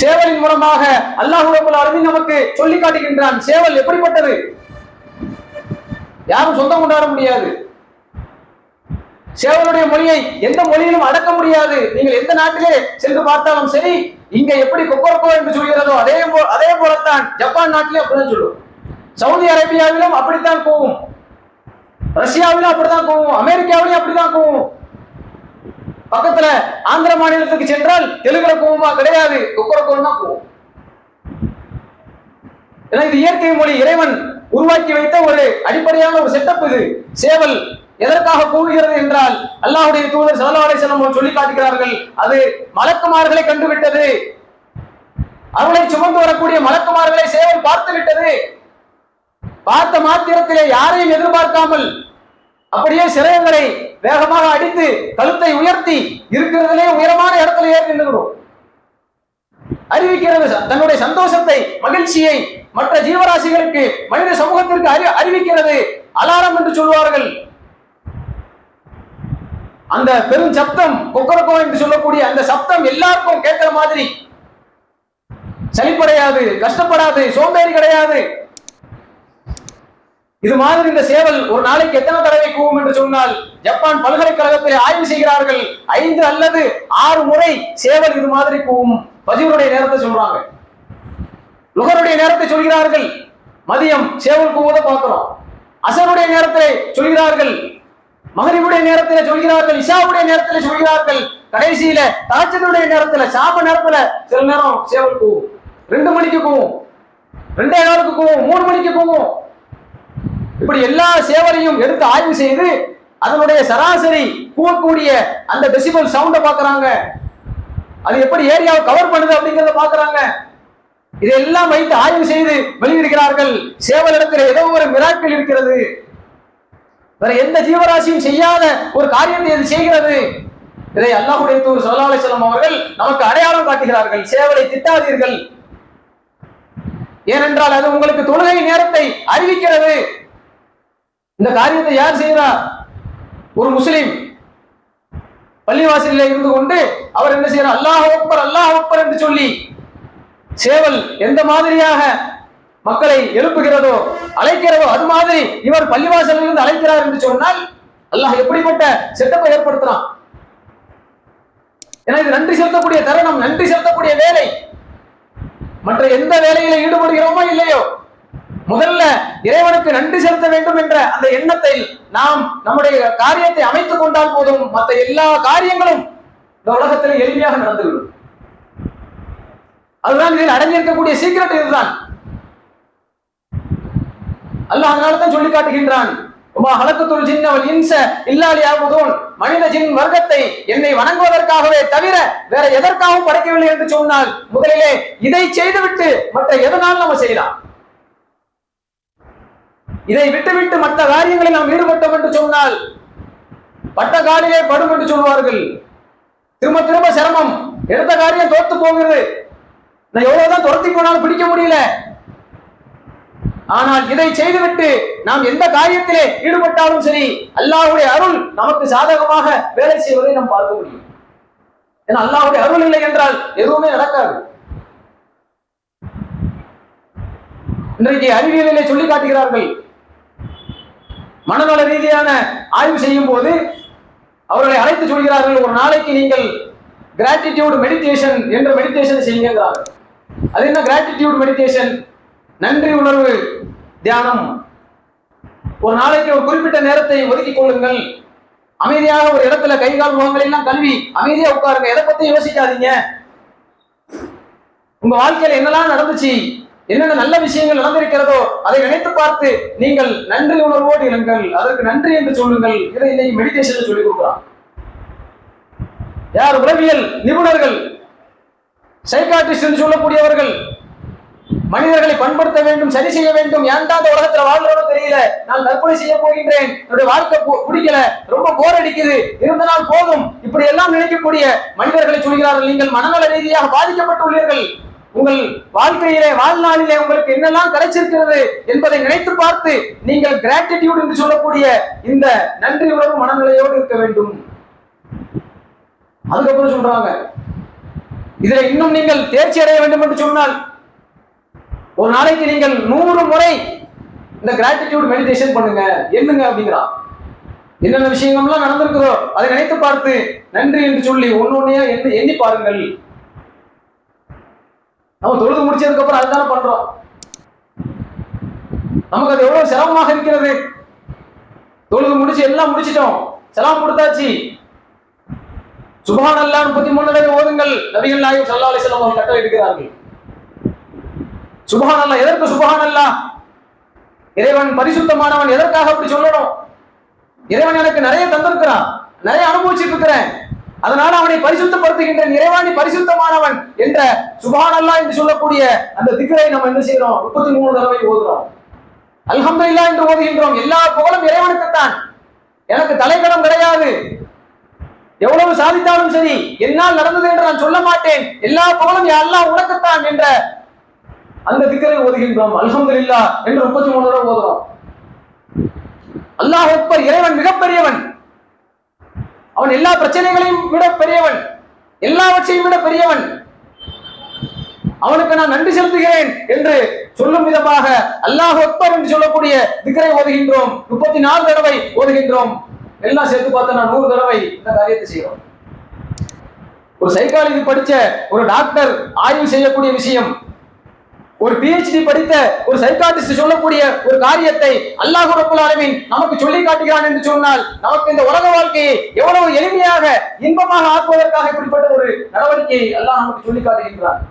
சேவலின் மூலமாக அல்லாஹ் ரபுல் அரபின் நமக்கு சொல்லி காட்டுகின்றான். சேவல் எப்படிப்பட்டது? யாரும் சொந்தம் கொண்டாட முடியாது. சேவலுடைய மொழியை எந்த மொழியிலும் அடக்க முடியாது. நீங்கள் எந்த நாட்டிலே சென்று பார்த்தாலும் சரி இங்க எப்படி கொக்கரக்கோ என்று சொல்கிறதோ அதே அதே போலத்தான் ஜப்பான் நாட்டிலே அப்படிதான் சொல்லும். சவுதி அரேபியாவிலும் அப்படித்தான் போகும் ரஷ்யாவிலும் அப்படித்தான் போகும் அமெரிக்காவிலும் அப்படிதான் போகும் பக்கத்துல ஆந்திர மாநிலத்துக்கு சென்றால் தெலுங்குல போகுமா கிடையாது. கொக்கரக்கோன்னு தான் ஏன்னா இது இயற்கை மொழி. இறைவன் உருவாக்கி வைத்த ஒரு அடிப்படையான ஒரு செட்டப் இது. சேவல் எதற்காக கூவுகிறது என்றால் அல்லாஹுடைய தூதர் சதலாடை செல்லம் சொல்லி காட்டுகிறார்கள் அது மலக்குமார்களை கண்டுவிட்டது. அவளை சுமந்து வரக்கூடிய மலக்குமார்களை சேவல் பார்த்து விட்டது. பார்த்த மாத்திரத்திலே யாரையும் எதிர்பார்க்காமல் அப்படியே சிறையங்களை வேகமாக அடித்து கழுத்தை உயர்த்தி இருக்கிறதுலே உயரமான இடத்துல ஏறி நின்றுகிறோம் அறிவிக்கிறது ச- தன்னுடைய சந்தோஷத்தை மகிழ்ச்சியை மற்ற ஜீவராசிகளுக்கு மனித சமூகத்திற்கு அறி அறிவிக்கிறது. அலாரம் என்று சொல்வார்கள். அந்த பெரும் சப்தம் கொக்கரக்கோ என்று சொல்லக்கூடிய அந்த சப்தம் எல்லாருக்கும் கேட்கிற மாதிரி. சளிப்படையாது கஷ்டப்படாது சோம்பேறி கிடையாது. இது மாதிரி இந்த சேவல் ஒரு நாளைக்கு எத்தனை தடவை கூவும் என்று சொன்னால் ஜப்பான் பல்கலைக்கழகத்தில் ஆய்வு செய்கிறார்கள். ஐந்து அல்லது ஆறு முறை சேவல் இது மாதிரி கூவும். பதிவுடைய நேரத்தை சொல்றாங்க. லுகருடைய நேரத்தை சொல்கிறார்கள். மதியம் சேவல் கூவதை பார்க்கிறோம். அசருடைய நேரத்திலே சொல்கிறார்கள். மகரிவுடைய நேரத்திலே சொல்கிறார்கள். இஷாவுடைய நேரத்தில சொல்கிறார்கள். கடைசியில தாச்சனுடைய நேரத்துல சாப நேரத்துல சில நேரம் சேவல் கூவும். ரெண்டு மணிக்கு கூவும். ரெண்டே நாளுக்கு கூவும். மூணு மணிக்கு கூவும். இப்படி எல்லா சேவலையும் எடுத்து ஆய்வு செய்து அதனுடைய சராசரி கூவக்கூடிய அந்த டெசிபல் சவுண்ட பாக்குறாங்க அது எப்படி ஏரியாவை கவர் பண்ணுது அப்படிங்கறத பாக்குறாங்க இதெல்லாம் வைத்து ஆய்வு செய்து வெளியிடுகிறார்கள். சேவல் இடத்துல ஏதோ ஒரு மிராக்கள் இருக்கிறது. வேற எந்த ஜீவராசியும் செய்யாத ஒரு காரியத்தை இது செய்கிறது. இதை அல்லாஹுடைய தூர் சொல்லாலை செல்லும் அவர்கள் நமக்கு அடையாளம் காட்டுகிறார்கள். சேவலை திட்டாதீர்கள். ஏனென்றால் அது உங்களுக்கு தொழுகை நேரத்தை அறிவிக்கிறது. இந்த காரியத்தை யார் செய்யறா ஒரு முஸ்லீம் பள்ளிவாசலில் இருந்து கொண்டு அவர் என்ன செய்யறார் அல்லாஹ் ஒப்பர் அல்லாஹ் ஒப்பர் என்று சொல்லி சேவல் எந்த மாதிரியாக மக்களை எழுப்புகிறதோ அழைக்கிறதோ அது மாதிரி இவர் பள்ளிவாசலில் இருந்து அழைக்கிறார் என்று சொன்னால் அல்லாஹ் எப்படிப்பட்ட செட்டப்பை ஏற்படுத்துறான்? ஏன்னா இது நன்றி செலுத்தக்கூடிய தருணம் நன்றி செலுத்தக்கூடிய வேலை. மற்ற எந்த வேலையில ஈடுபடுகிறோமோ இல்லையோ முதல்ல இறைவனுக்கு நன்றி செலுத்த வேண்டும் என்ற அந்த எண்ணத்தை நாம் நம்முடைய காரியத்தை அமைத்துக் கொண்டால் போதும். மற்ற எல்லா காரியங்களும் இந்த உலகத்தில் எளிமையாக நடந்துவிடும். அதுதான் இதில் அடங்கியிருக்கக்கூடிய சீக்கிரட் இதுதான். அல்லாஹ் அதனால தான் சொல்லி காட்டுகின்றான் உமா ஹலக்கத்துல் ஜின்னவல் இன்ச இல்லாலி மனித ஜின் வர்க்கத்தை என்னை வணங்குவதற்காகவே தவிர வேற எதற்காகவும் படைக்கவில்லை என்று சொன்னால் முதலிலே இதை செய்துவிட்டு மற்ற எதனால் நம்ம செய்யலாம். இதை விட்டுவிட்டு மற்ற காரியங்களில் நாம் ஈடுபட்டோம் என்று சொன்னால் பட்ட காலிலே படும் என்று சொல்வார்கள். திரும்ப திரும்ப சிரமம். எடுத்த காரியம் தோத்து போகிறது. நான் எவ்வளவுதான் துரத்தி போனாலும் பிடிக்க முடியல. ஆனால் இதை செய்துவிட்டு நாம் எந்த காரியத்திலே ஈடுபட்டாலும் சரி அல்லாஹுடைய அருள் நமக்கு சாதகமாக வேலை செய்வதை நாம் பார்க்க முடியும். ஏன்னா அல்லாஹுடைய அருள் இல்லை என்றால் எதுவுமே நடக்காது. இன்றைக்கு அறிவியலிலே சொல்லி காட்டுகிறார்கள் மனநல ரீதியான ஆய்வு செய்யும் போது அவர்களை அழைத்து சொல்கிறார்கள் ஒரு நாளைக்கு நீங்கள் கிராட்டிடியூட் மெடிடேஷன் என்ற மெடிடேஷன் செய்யுங்கிறார்கள் அது என்ன கிராட்டிடியூட் மெடிடேஷன் நன்றி உணர்வு தியானம். ஒரு நாளைக்கு ஒரு குறிப்பிட்ட நேரத்தை ஒதுக்கிக் கொள்ளுங்கள். அமைதியாக ஒரு இடத்துல கை கால் முகங்களெல்லாம் கல்வி அமைதியா உட்காருங்க. எதை பத்தி யோசிக்காதீங்க. உங்க வாழ்க்கையில என்னெல்லாம் நடந்துச்சு? என்னென்ன நல்ல விஷயங்கள் நடந்திருக்கிறதோ அதை நினைத்து பார்த்து நீங்கள் நன்றி உணர்வோடு இருங்கள். அதற்கு நன்றி என்று சொல்லுங்கள். இதை இன்னைக்கு மெடிடேஷன் சொல்லி கொடுக்குறான். யார் உளவியல் நிபுணர்கள் சைக்காட்டிஸ்ட் என்று சொல்லக்கூடியவர்கள் மனிதர்களை பண்படுத்த வேண்டும் சரி செய்ய வேண்டும் ஏன்டா இந்த உலகத்துல வாழ்றோமோ தெரியல. நான் தற்கொலை செய்ய போகின்றேன். என்னுடைய வாழ்க்கை பிடிக்கல. ரொம்ப போர் அடிக்குது. இருந்த நாள் போதும். இப்படி எல்லாம் நினைக்கக்கூடிய மனிதர்களை சொல்கிறார்கள். நீங்கள் மனநல ரீதியாக பாதிக்கப்பட்டுள்ளீர்கள். உங்கள் வாழ்க்கையிலே வாழ்நாளிலே உங்களுக்கு என்னெல்லாம் கிடைச்சிருக்கிறது என்பதை நினைத்து பார்த்து நீங்கள் கிராட்டிடியூட் என்று சொல்லக்கூடிய இந்த நன்றி உணர்வு மனநிலையோடு இருக்க வேண்டும். அதுக்கப்புறம் சொல்றாங்க இதுல இன்னும் நீங்கள் தேர்ச்சி அடைய வேண்டும் என்று சொன்னால் ஒரு நாளைக்கு நீங்கள் நூறு முறை இந்த கிராட்டிடியூட் மெடிடேஷன் பண்ணுங்க. என்னங்க அப்படிங்கிறா. என்னென்ன விஷயங்கள்லாம் நடந்திருக்குதோ அதை நினைத்து பார்த்து நன்றி என்று சொல்லி ஒன்னொன்னையா எண்ணி பாருங்கள். நம்ம தொழுது முடிச்சதுக்கு அப்புறம் அதுதானே பண்றோம். நமக்கு அது எவ்வளவு சிரமமாக இருக்கிறது? தொழுது முடிச்சு எல்லாம் முடிச்சிட்டோம். செலாம் கொடுத்தாச்சு. சுபான் அல்லா முப்பத்தி மூணு தடவை ஓதுங்கள். நபிகள் நாயகம் சல்லா அலி செல்லம் அவர்கள் கட்டளை எடுக்கிறார்கள். சுபான் அல்லா எதற்கு சுபஹான் அல்லா இறைவன் பரிசுத்தமானவன் எதற்காக அப்படி சொல்லணும்? இறைவன் எனக்கு நிறைய தந்திருக்கிறான். நிறைய அனுபவிச்சுட்டு இருக்கிறேன். அதனால் அவனை பரிசுத்தப்படுத்துகின்றேன் நிறைவாணி பரிசுத்தமானவன் என்ற சுபானல்லா அல்லாஹ் என்று சொல்லக்கூடிய அந்த திக்கரை நம்ம என்ன செய்யறோம் முப்பத்தி மூணு தடவை ஓதுறோம். அல்ஹம்துலில்லாஹ் என்று ஓதுகின்றோம். எல்லா புகழும் இறைவனுக்குத்தான். எனக்கு தலைக்கடம் கிடையாது. எவ்வளவு சாதித்தாலும் சரி என்னால் நடந்தது என்று நான் சொல்ல மாட்டேன். எல்லா புகழும் எல்லாம் அல்லாஹ் உனக்குத்தான் என்ற அந்த திக்கரை ஓதுகின்றோம். அல்ஹம்துலில்லாஹ் என்று முப்பத்தி மூணு தடவை ஓதுறோம். அல்லாஹ் அக்பர் இறைவன் மிகப்பெரியவன். அவன் எல்லா பிரச்சனைகளையும் விட பெரியவன். எல்லாவற்றையும் விட பெரியவன். அவனுக்கு நான் நன்றி செலுத்துகிறேன் என்று சொல்லும் விதமாக அல்லாஹ் அக்பர் என்று சொல்லக்கூடிய திக்கரை ஓதுகின்றோம். முப்பத்தி நாலு தடவை ஓதுகின்றோம். எல்லாம் சேர்த்து பார்த்தா நான் நூறு தடவை இந்த காரியத்தை செய்கிறோம். ஒரு சைக்காலஜி படிச்ச ஒரு டாக்டர் ஆய்வு செய்யக்கூடிய விஷயம். ஒரு பிஹெச்டி படித்த ஒரு சைக்காட்டிஸ்ட் சொல்லக்கூடிய ஒரு காரியத்தை அல்லாஹ் ரப்பல் ஆலமீன் நமக்கு சொல்லி காட்டுகிறான் என்று சொன்னால் நமக்கு இந்த உலக வாழ்க்கையை எவ்வளவு எளிமையாக இன்பமாக ஆக்குவதற்காக இப்படிப்பட்ட ஒரு நடவடிக்கையை அல்லாஹ் நமக்கு சொல்லி காட்டுகின்றான்.